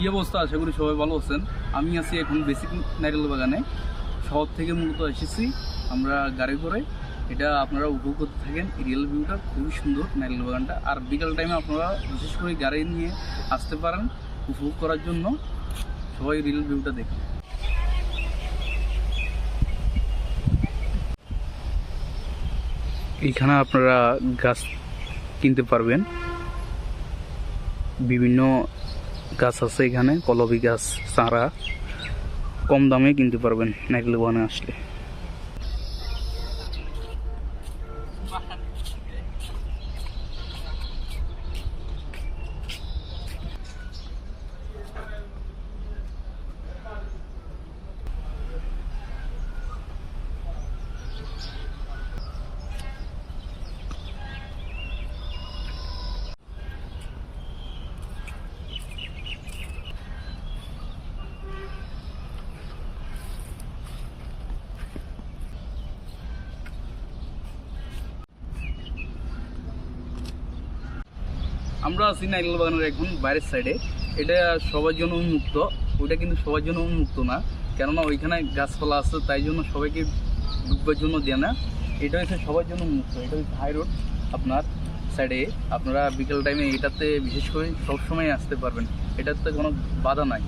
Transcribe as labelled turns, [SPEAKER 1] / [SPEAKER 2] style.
[SPEAKER 1] কী অবস্থা? আশা করি সবাই ভালো আছেন। আমি আছি এখন বেসিক নাইডল বাগানে। শহর থেকে মূলত এসেছি আমরা গাড়ি করে এটা আপনারা উপভোগ করতে থাকেন। রিয়েল ভিউটা খুবই সুন্দর নাইডল বাগানটা। আর বিকাল টাইমে আপনারা বিশেষ করে গাড়ি নিয়ে আসতে পারেন উপভোগ করার জন্য। সবাই রিয়েল ভিউটা দেখুন। এখানে আপনারা গাছ কিনতে পারবেন। বিভিন্ন গাছ আছে এখানে কলবি গাছ চারা। কম দামে কিনতে পারবেন নাইকেল বনে আসলে। আমরা আছি নারিকেল বাগানের এখন বাইরের সাইডে এটা সবার জন্য উন্মুক্ত। ওইটা কিন্তু সবার জন্য উন্মুক্ত না। কেননা ওইখানে গাছপালা আছে, তাই জন্য সবাইকে ঢুকবার জন্য দেয় না। এটা হচ্ছে সবার জন্য উন্মুক্ত। এটা হচ্ছে হাই রোড আপনার সাইডে আপনারা বিকেল টাইমে এটাতে বিশেষ করে সবসময় আসতে পারবেন। এটাতে কোনো বাধা নাই।